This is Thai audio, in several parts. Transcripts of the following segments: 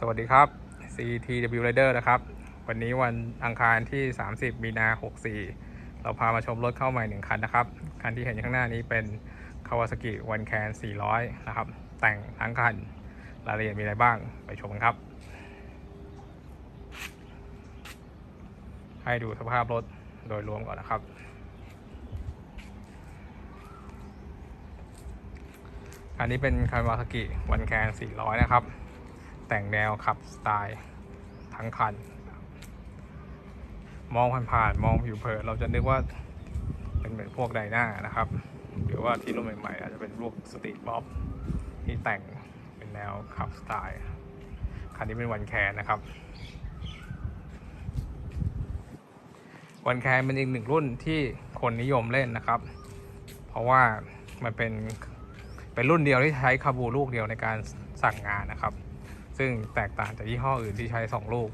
สวัสดีครับ CTW Rider นะครับ วันนี้วันอังคารที่ 30 มีนา 64 เราพามาชมรถเข้าใหม่หนึ่งคันนะครับ คันที่เห็นอยู่ข้างหน้านี้เป็น Kawasaki One Can 400 นะครับ แต่งทั้งคัน รายละเอียดมีอะไรบ้างไปชมกันครับ ให้ดูสภาพรถโดยรวมก่อนนะครับ อันนี้เป็น Kawasaki One Can 400 นะครับ แต่งแนวขับสไตล์ทั้งคัน มองผ่านๆมองผิวเผินเราจะนึกว่าเป็นเหมือนพวกไดนานะครับ หรือว่าที่รุ่นใหม่ๆอาจจะเป็นพวกสตรีทบ๊อบที่แต่งเป็นแนวขับสไตล์ คันนี้เป็นวันแคนนะครับ วันแคนเป็นอีกหนึ่งรุ่นที่คนนิยมเล่นนะครับ เพราะว่ามันเป็นเป็นรุ่นเดียวที่ใช้คาบูลูกเดียวในการสั่งงานนะครับ ซึ่งแตกต่างจากยี่ห้ออื่นที่ใช้ 2 ลูก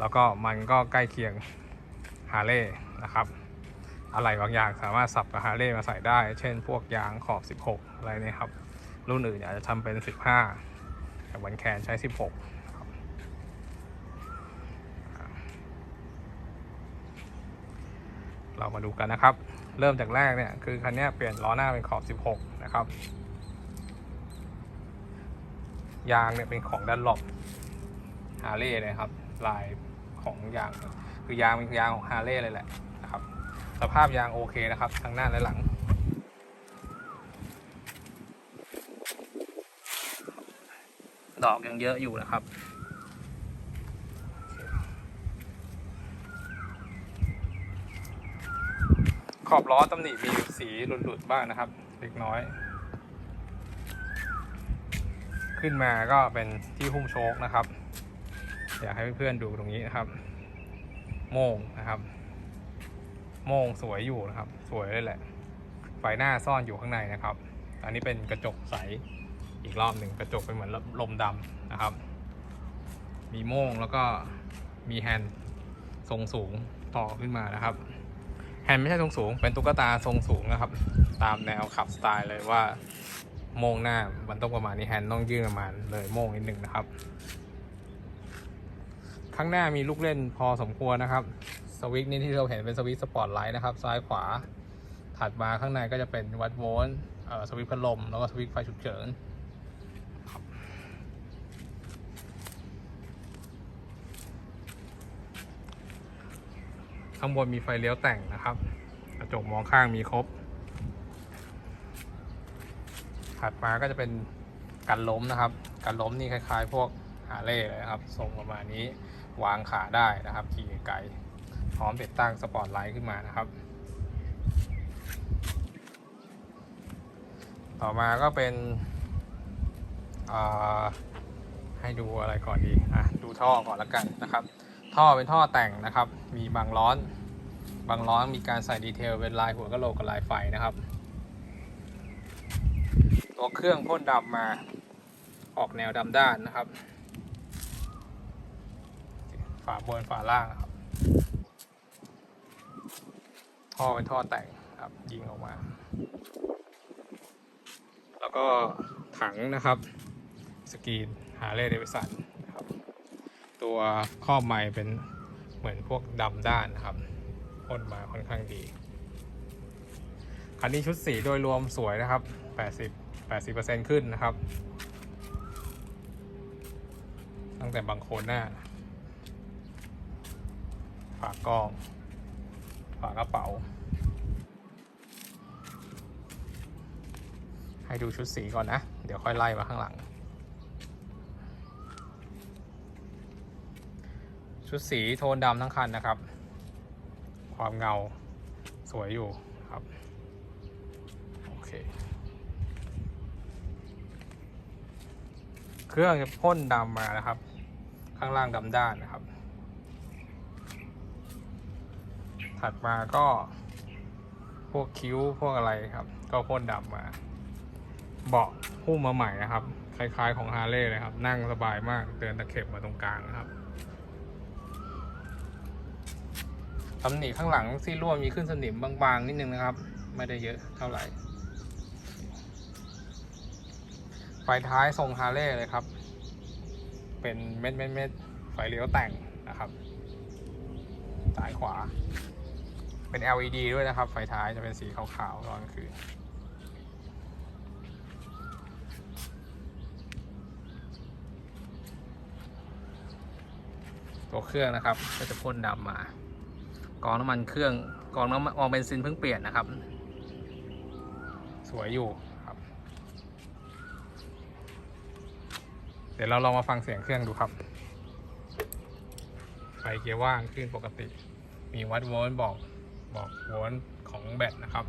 แล้วก็มันก็ใกล้เคียงฮาร์เลย์นะครับอะไรบางอย่างสามารถสับกับฮาร์เลย์มาใส่ได้ เช่น พวกยางขอบ 16 อะไรเนี่ยครับ รุ่นอื่นอาจจะทำเป็น 15 แต่วันแคนใช้ 16เรามาดูกันนะครับ เริ่มจากแรกเนี่ย คือคันนี้เปลี่ยนล้อหน้าเป็นขอบ 16 นะครับ ยางเนี่ยเป็นของดันหลบฮาร์เลย์เลยครับ ลายของยางคือยางเป็นยางของฮาร์เลย์เลยแหละนะครับ สภาพยางโอเคนะครับทั้งหน้าและหลังดอกยังเยอะอยู่นะครับ ขอบล้อตำหนิมีสีหลุดๆบ้างนะครับ เล็กน้อย ขึ้นมาก็เป็นที่หุ้มโชคนะครับ อยากให้เพื่อนๆดูตรงนี้นะครับ โมงนะครับ โมงสวยอยู่นะครับ สวยเลยแหละไฟหน้าซ่อนอยู่ข้างในนะครับ อันนี้เป็นกระจกใสอีกรอบหนึ่งกระจกเป็นเหมือนลมดำนะครับ มีโม่งแล้วก็มีแฮนด์ทรงสูงต่อขึ้นมานะครับ แฮนด์ไม่ใช่ทรงสูง เป็นตุ๊กตาทรงสูงนะครับ ตามแนวขับสไตล์เลยว่า โมงหน้ามันต้องประมาณนี้แฮนด์ต้องยื่นประมาณเลยโมงนิดหนึ่งนะครับ ข้างหน้ามีลูกเล่นพอสมควรนะครับ สวิตช์นี่ที่เราเห็นเป็นสวิตช์สปอตไลท์นะครับ ซ้ายขวา ถัดมาข้างในก็จะเป็นวัดโวลต์สวิตช์พัดลม แล้วก็สวิตช์ไฟฉุกเฉินข้างบนมีไฟเลี้ยวแต่งนะครับ กระจกมองข้างมีครบ ถัดมาก็จะเป็นกันล้มนะครับ กันล้มนี่คล้ายๆ พวกฮาเลย์เลยนะครับทรงประมาณนี้วางขาได้นะครับขี่ไกลพร้อมติดตั้งสปอร์ตไลท์ขึ้นมานะครับ ต่อมาก็เป็นอ่าให้ดูอะไรก่อนดีอะดูท่อก่อนละกันนะครับ ท่อเป็นท่อแต่งนะครับ มีบางร้อน บางร้อนมีการใส่ดีเทลเป็นลายหัวกะโหลกกับลายไฟนะครับ ตัวเครื่องพ่นดำมาออกแนวดำด้านนะครับ ฝาบนฝาล่างนะครับท่อเป็นท่อแต่งครับ ยิงออกมา แล้วก็ถังนะครับ สกีนฮาเลย์เดวิสันนะครับ ตัวครอบไม้เป็นเหมือนพวกดำด้านนะครับพ่นมาค่อนข้างดี คันนี้ชุดสีโดยรวมสวยนะครับ 80 80%ขึ้นนะครับ ตั้งแต่บางโคนหน้า ฝากล้อง ฝากระเป๋า ให้ดูชุดสีก่อนนะ เดี๋ยวค่อยไล่มาข้างหลัง ชุดสีโทนดำทั้งคันนะครับ ความเงาสวยอยู่ครับ โอเค เครื่องจะพ่นดำมานะครับ ข้างล่างดำด้านนะครับ ถัดมาก็ พวกคิ้วพวกอะไรครับ ก็พ่นดำมา เบาะหุ้มมาใหม่นะครับ คล้ายๆของฮาร์เลย์เลยครับ นั่งสบายมากเดินตะเข็บมาตรงกลางนะครับตำหนิข้างหลังซี่ร่วมมีขึ้นสนิมบางๆนิดนึงนะครับ ไม่ได้เยอะเท่าไหร่ ไฟท้ายทรงฮาร์เลย์เลยครับ เป็นเม็ดเม็ดเม็ดไฟเลี้ยวแต่งนะครับซ้ายขวา เป็น LED ด้วยนะครับ ไฟท้ายจะเป็นสีขาวๆตอนกลางคืนตัวเครื่องนะครับ ก็จะพ่นดำมากองน้ำมันเครื่องกองน้ำมันกรองเบนซินเพิ่งเปลี่ยนนะครับ สวยอยู่ครับ เดี๋ยวเราลองมาฟังเสียงเครื่องดูครับ ไฟเกียร์ว่างขึ้นปกติ มีวัดโวลต์บอกบอกโวลต์ของแบตนะครับ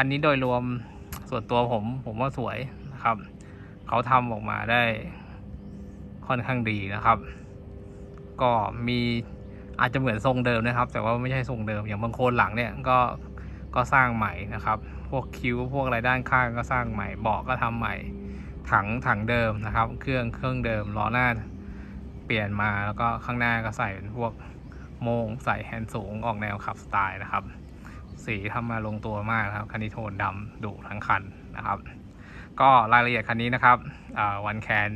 คันนี้โดยรวมส่วนตัวผมผมว่าสวยนะครับ เขาทำออกมาได้ค่อนข้างดีนะครับ ก็มีอาจจะเหมือนทรงเดิมนะครับ แต่ว่าไม่ใช่ทรงเดิมอย่างบางโคนหลังเนี่ยก็ก็สร้างใหม่นะครับ พวกคิ้วพวกอะไรด้านข้างก็สร้างใหม่เบาะก็ทำใหม่ถังถังเดิมนะครับ เครื่องเครื่องเดิมล้อหน้าเปลี่ยนมาแล้วก็ข้างหน้าก็ใส่เป็นพวกโมงใส่แฮนด์สูงออกแนวขับสไตล์นะครับ สีทำมาลงตัวมากนะครับ คันนี้โทนดำดุทั้งคันนะครับ ก็รายละเอียดคันนี้นะครับวันแคน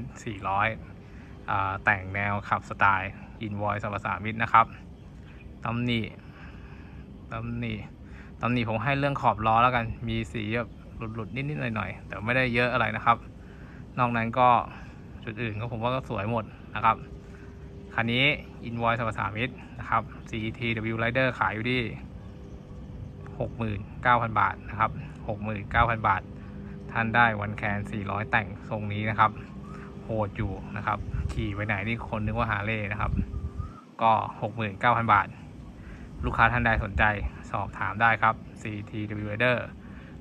400อ่าแต่งแนวขับสไตล์อินวอยสภาษามิตรนะครับตำหนิตำหนิตำหนิผมให้เรื่องขอบล้อแล้วกัน มีสีแบบหลุดๆนิดๆหน่อยๆ แต่ไม่ได้เยอะอะไรนะครับ นอกนั้นก็จุดอื่นก็ผมว่าก็สวยหมดนะครับ คันนี้ Invoice สภาษามิตรนะครับ CTW Rider ขายอยู่ที่ 69,000 บาทนะครับ 69,000 บาท ท่านได้วันแคน 400 แต่งทรงนี้นะครับ โหดอยู่นะครับ ขี่ไปไหนนี่คนนึกว่าฮาเลย์นะครับ ก็ 69,000 บาท ลูกค้าท่านใดสนใจสอบถามได้ครับ CTW Rider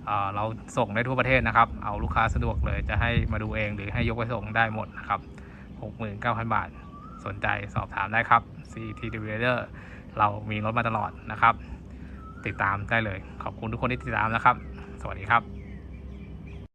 เอ่อเราส่งได้ทั่วประเทศนะครับ เอาลูกค้าสะดวกเลยจะให้มาดูเองหรือให้ยกไปส่งได้หมดนะครับ 69,000 บาท สนใจสอบถามได้ครับ CTW Rider เรามีรถมาตลอดนะครับ ติดตามได้เลย ขอบคุณทุกคนที่ติดตามนะครับ สวัสดีครับ